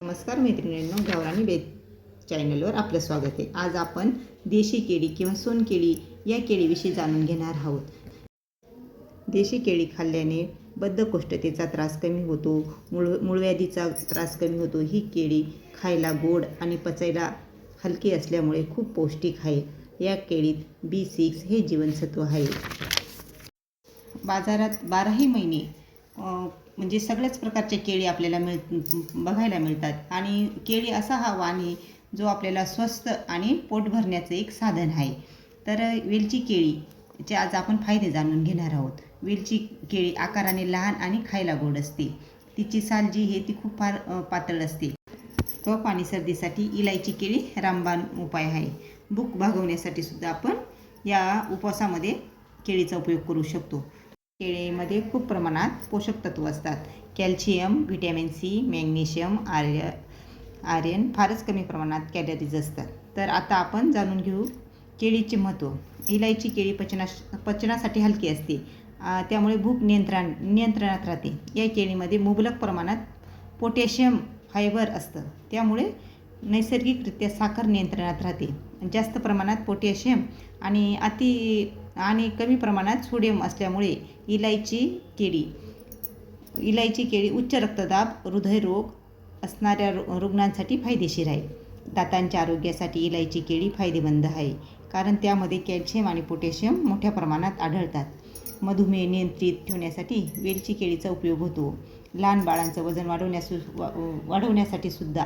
नमस्कार मैत्रिणींनो गावरानी बेत चॅनलवर आपलं स्वागत आहे. आज आपण देशी केळी किंवा सोनकेळी या केळीविषयी जाणून घेणार आहोत. देशी केळी खाल्ल्याने बद्धकोष्ठतेचा त्रास कमी होतो मूळ मूळव्याधीचा त्रास कमी होतो. ही केळी खायला गोड आणि पचायला हलकी असल्यामुळे खूप पौष्टिक आहे. या केळीत बी सिक्स हे जीवनसत्व आहे. बाजारात बाराही महिने म्हणजे सगळ्याच प्रकारच्या केळी आपल्याला मिळ बघायला मिळतात. आणि केळी असा हा वाण आहे जो आपल्याला स्वस्त आणि पोट भरण्याचं एक साधन आहे. तर वेलची केळीचे आज आपण फायदे जाणून घेणार आहोत. वेलची केळी आकाराने लहान आणि खायला गोड असते. तिची साल जी आहे ती खूप फार पातळ असते. कफ आणि सर्दीसाठी इलायची केळी रामबाण उपाय आहे. भूक भागवण्यासाठी सुद्धा आपण या उपवासामध्ये केळीचा उपयोग करू शकतो. केळीमध्ये खूप प्रमाणात पोषक तत्व असतात. कॅल्शियम व्हिटॅमिन सी मॅग्नेशियम आर्य आर्यन फारच कमी प्रमाणात कॅलरीज असतात. तर आता आपण जाणून घेऊ केळीचे महत्त्व. इलायची केळी पचना पचनासाठी हलकी असते. त्यामुळे भूक नियंत्रण नियंत्रणात राहते. या केळीमध्ये मुबलक प्रमाणात पोटॅशियम फायबर असतं. त्यामुळे नैसर्गिकरित्या साखर नियंत्रणात राहते. जास्त प्रमाणात पोटॅशियम आणि अति आणि कमी प्रमाणात सोडियम असल्यामुळे इलायची केळी इलायची केळी उच्च रक्तदाब हृदयरोग असणाऱ्या रु रुग्णांसाठी फायदेशीर आहे. दातांच्या आरोग्यासाठी इलायची केळी फायदेमंद आहे कारण त्यामध्ये कॅल्शियम आणि पोटॅशियम मोठ्या प्रमाणात आढळतात. मधुमेह नियंत्रित ठेवण्यासाठी वेलची केळीचा उपयोग होतो. लहान बाळांचं वजन वाढवण्यास वा- वाढवण्यासाठी सुद्धा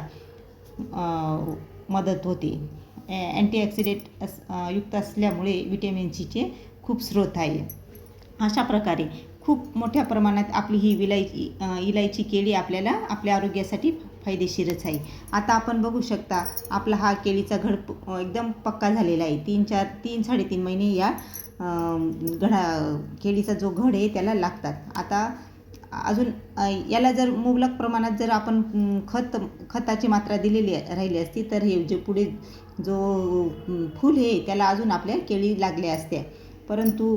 मदत होते. अँटीऑक्सिडेंट अस युक्त असल्यामुळे विटॅमिन सीचे खूप स्रोत आहे. अशा प्रकारे खूप मोठ्या प्रमाणात आपली ही विलायची इलायची केळी आपल्याला आपल्या आरोग्यासाठी फायदेशीरच आहे. आता आपण बघू शकता आपला हा केळीचा घड एकदम पक्का झालेला आहे. तीन चार तीन साडेतीन महिने या घडा केळीचा जो घड आहे त्याला लागतात. आता अजून याला जर मुबलक प्रमाणात जर आपण खत खताची मात्रा दिलेली राहिली असती तर हे जे पुढे जो फूल हे त्याला अजून आपल्या केळी लागल्या असत्या परंतु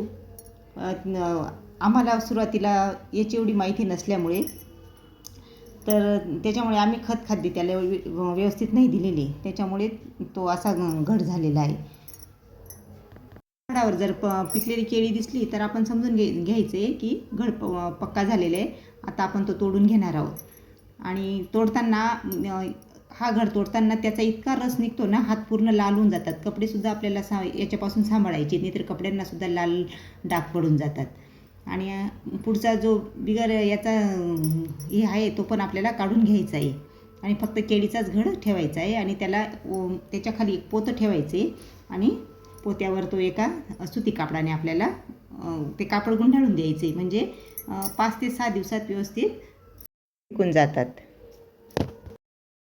आम्हाला सुरुवातीला याची एवढी माहिती नसल्यामुळे तर त्याच्यामुळे आम्ही खत खाद्य त्याला व्यवस्थित नाही दिलेली. त्याच्यामुळे तो असा घड झालेला आहे. झाडावर जर प पिकलेली केळी दिसली तर आपण समजून घे घ्यायचं आहे की घड प पक्का झालेला आहे. आता आपण तो तोडून घेणार आहोत. आणि तोडताना हा घड तोडताना त्याचा इतका रस निघतो ना हात पूर्ण लाल होऊन जातात. कपडेसुद्धा आपल्याला सा याच्यापासून सांभाळायचे नाहीतर कपड्यांनासुद्धा लाल डाग पडून जातात. आणि पुढचा जो बिगर याचा हे आहे तो पण आपल्याला काढून घ्यायचा आहे. आणि फक्त केळीचाच घड ठेवायचा आहे. आणि त्याला त्याच्याखाली एक पोतं ठेवायचे. आणि पोत्यावर तो एका सुती कापडाने आपल्याला ते कापड गुंडाळून द्यायचे. म्हणजे पाच ते सहा दिवसात व्यवस्थित टिकून जातात.